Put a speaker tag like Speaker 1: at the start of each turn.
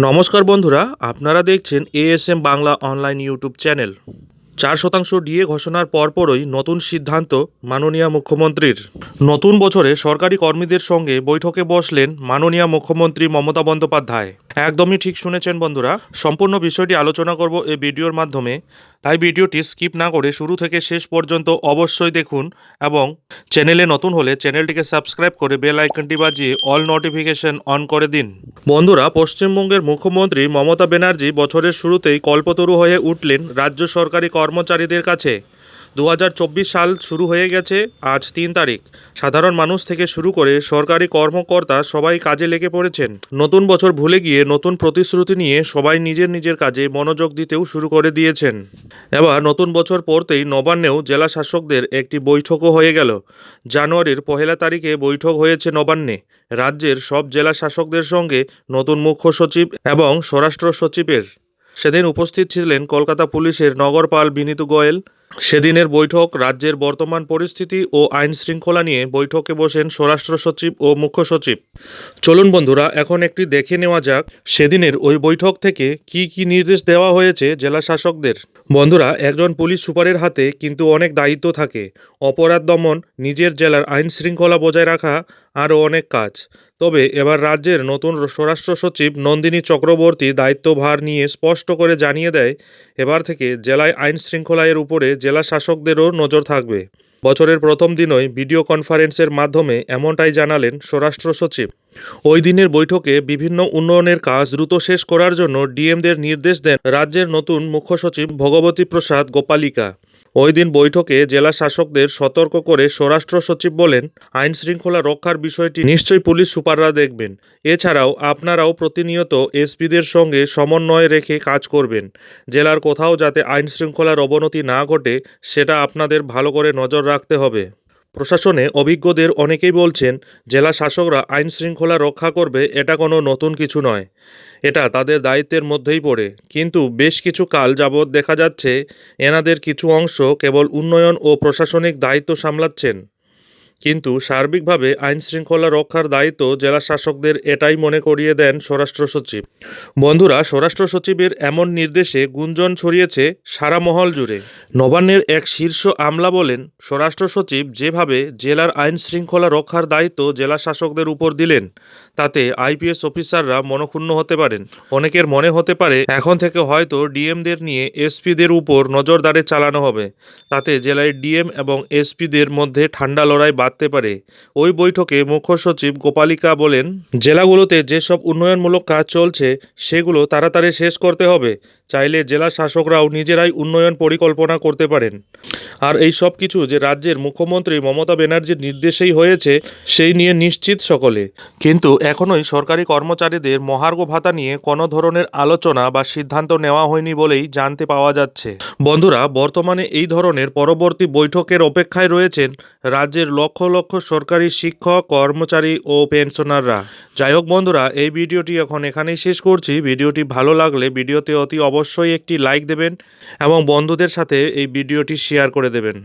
Speaker 1: নমস্কার বন্ধুরা আপনারা দেখছেন ASM Bangla online YouTube channel চার শতাংশ ডিএ ঘোষণার পরপরই নতুন সিদ্ধান্ত মাননীয় মুখ্যমন্ত্রীর। নতুন বছরে সরকারি কর্মীদের সঙ্গে বৈঠকে বসলেন মাননীয় মুখ্যমন্ত্রী মমতা বন্দ্যোপাধ্যায়। একদমই ঠিক শুনেছেন বন্ধুরা, সম্পূর্ণ বিষয়টি আলোচনা করব এই ভিডিওর মাধ্যমে। তাই ভিডিওটি স্কিপ না করে শুরু থেকে শেষ পর্যন্ত অবশ্যই দেখুন এবং চ্যানেলে নতুন হলে চ্যানেলটিকে সাবস্ক্রাইব করে বেল আইকনটি বাজিয়ে অল নোটিফিকেশন অন করে দিন। বন্ধুরা, পশ্চিমবঙ্গের মুখ্যমন্ত্রী মমতা ব্যানার্জি বছরের শুরুতেই কল্পতরু হয়ে উঠলেন রাজ্য সরকারি কর্মচারীদের কাছে। দু হাজার চব্বিশ সাল শুরু হয়ে গেছে আজ তিন তারিখ। সাধারণ মানুষ থেকে শুরু করে সরকারি কর্মকর্তা সবাই কাজে লেগে পড়েছেন। নতুন বছর ভুলে গিয়ে নতুন প্রতিশ্রুতি নিয়ে সবাই নিজের নিজের কাজে মনোযোগ দিতেও শুরু করে দিয়েছেন। এবার নতুন বছর পড়তেই নবান্নেও জেলা শাসকদের একটি বৈঠকও হয়ে গেল। জানুয়ারির পহেলা তারিখে বৈঠক হয়েছে নবান্নে। রাজ্যের সব জেলা শাসকদের সঙ্গে নতুন মুখ্য সচিব এবং স্বরাষ্ট্র সচিবের সেদিন উপস্থিত ছিলেন কলকাতা পুলিশের নগরপাল বিনীত গোয়েল। সেদিনের বৈঠক, রাজ্যের বর্তমান পরিস্থিতি ও আইন শৃঙ্খলা নিয়ে বৈঠকে বসেন স্বরাষ্ট্র সচিব ও মুখ্য সচিব। চলুন বন্ধুরা, এখন একটি দেখে নেওয়া যাক সেদিনের ওই বৈঠক থেকে কি কি নির্দেশ দেওয়া হয়েছে জেলা শাসকদের। বন্ধুরা, একজন পুলিশ সুপারের হাতে কিন্তু অনেক দায়িত্ব থাকে। অপরাধ দমন, নিজের জেলার আইন শৃঙ্খলা বজায় রাখা আরও অনেক কাজ। তবে এবার রাজ্যের নতুন স্বরাষ্ট্র সচিব নন্দিনী চক্রবর্তী দায়িত্বভার নিয়ে স্পষ্ট করে জানিয়ে দেয়, এবার থেকে জেলায় আইন শৃঙ্খলায়ের উপরে জেলা শাসকদেরও নজর থাকবে। বছরের প্রথম দিনই ভিডিও কনফারেন্সের মাধ্যমে এমনটাই জানালেন স্বরাষ্ট্র সচিব। ওই দিনের বৈঠকে বিভিন্ন উন্নয়নের কাজ দ্রুত শেষ করার জন্য ডিএমদের নির্দেশ দেন রাজ্যের নতুন মুখ্য সচিব ভগবতী প্রসাদ গোপালিকা। ওই দিন বৈঠকে জেলা শাসকদের সতর্ক করে স্বরাষ্ট্র সচিব বলেন, আইন শৃঙ্খলা রক্ষার বিষয়টি নিশ্চয়ই পুলিশ সুপাররা দেখবেন। এছাড়াও আপনারাও প্রতিনিয়ত এসপিদের সঙ্গে সমন্বয় রেখে কাজ করবেন। জেলার কোথাও যাতে আইন শৃঙ্খলার অবনতি না ঘটে, সেটা আপনাদের ভালো করে নজর রাখতে হবে। প্রশাসনে অভিজ্ঞদের অনেকেই বলছেন, জেলা শাসকরা আইন শৃঙ্খলা রক্ষা করবে, এটা কোনো নতুন কিছু নয়। এটা তাদের দায়িত্বের মধ্যেই পড়ে। কিন্তু বেশ কিছু কাল যাবৎ দেখা যাচ্ছে, এনাদের কিছু অংশ কেবল উন্নয়ন ও প্রশাসনিক দায়িত্ব সামলাচ্ছেন। কিন্তু সার্বিকভাবে আইন শৃঙ্খলা রক্ষার দায়িত্ব জেলা শাসকদের এটাই মনে করিয়ে দেন স্বরাষ্ট্র সচিব। বন্ধুরা, স্বরাষ্ট্র সচিবের এমন নির্দেশে গুঞ্জন ছড়িয়েছে সারা মহল জুড়ে। নবান্নের এক শীর্ষ আমলা বলেন, স্বরাষ্ট্র সচিব যেভাবে জেলার আইন শৃঙ্খলা রক্ষার দায়িত্ব জেলা শাসকদের উপর দিলেন, তাতে আইপিএস অফিসাররা মনক্ষুণ্ণ হতে পারেন। অনেকের মনে হতে পারে, এখন থেকে হয়তো ডিএমদের নিয়ে এসপিদের উপর নজরদারি চালানো হবে, তাতে জেলায় ডিএম এবং এসপিদের মধ্যে ঠান্ডা লড়াই বাড়তে পারে। ওই বৈঠকে মুখ্য সচিব গোপালিকা বলেন, জেলাগুলোতে যেসব উন্নয়নমূলক কাজ চলছে, সেগুলো তাড়াতাড়ি শেষ করতে হবে। চাইলে জেলা শাসকরাও নিজেরাই উন্নয়ন পরিকল্পনা করতে পারেন। আর এই সব কিছু যে রাজ্যের মুখ্যমন্ত্রী মমতা ব্যানার্জির নির্দেশেই হয়েছে, সেই নিয়ে নিশ্চিত সকলে। কিন্তু এখনোই সরকারি কর্মচারীদের মহার্ঘ ভাতা নিয়ে কোনো ধরনের আলোচনা বা সিদ্ধান্ত নেওয়া হয়নি বলেই জানতে পাওয়া যাচ্ছে। বন্ধুরা, বর্তমানে এই ধরনের পরবর্তী বৈঠকের অপেক্ষায় রয়েছেন রাজ্যের লক্ষ লক্ষ সরকারি শিক্ষক, কর্মচারী ও পেনশনাররা। যাই হোক বন্ধুরা, এই ভিডিওটি এখন এখানেই শেষ করছি। ভিডিওটি ভালো লাগলে ভিডিওতে অতি অবশ্যই একটি লাইক দেবেন এবং বন্ধুদের সাথে এই ভিডিওটি শেয়ার করে দেবেন।